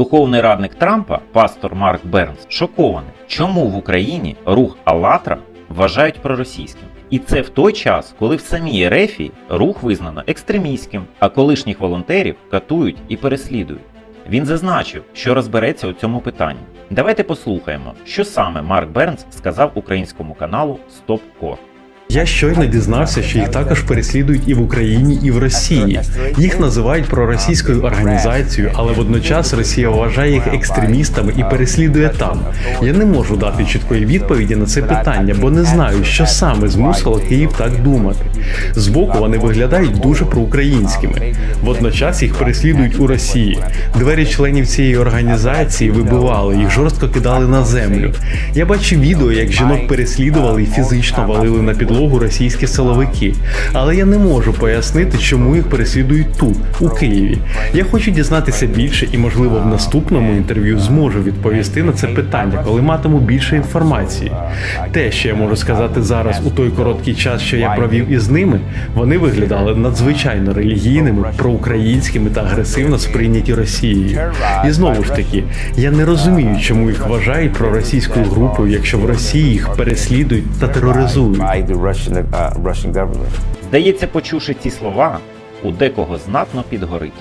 Духовний радник Трампа, пастор Марк Бернс, шокований, чому в Україні рух Аллатра вважають проросійським. І це в той час, коли в самій Ерефії рух визнано екстремістським, а колишніх волонтерів катують і переслідують. Він зазначив, що розбереться у цьому питанні. Давайте послухаємо, що саме Марк Бернс сказав українському каналу Кор. Я щойно дізнався, що їх також переслідують і в Україні, і в Росії. Їх називають проросійською організацією, але водночас Росія вважає їх екстремістами і переслідує там. Я не можу дати чіткої відповіді на це питання, бо не знаю, що саме змусило Київ так думати. Збоку вони виглядають дуже проукраїнськими. Водночас їх переслідують у Росії. Двері членів цієї організації вибивали, їх жорстко кидали на землю. Я бачив відео, як жінок переслідували і фізично валили на підлогу російські силовики. Але я не можу пояснити, чому їх переслідують тут, у Києві. Я хочу дізнатися більше і, можливо, в наступному інтерв'ю зможу відповісти на це питання, коли матиму більше інформації. Те, що я можу сказати зараз у той короткий час, що я провів із ними, вони виглядали надзвичайно релігійними, проукраїнськими та агресивно сприйняті Росією. І знову ж таки, я не розумію, чому їх вважають проросійською групою, якщо в Росії їх переслідують та тероризують. Russian uh, Russian government. Здається, почувши ці слова, у декого знатно підгорить.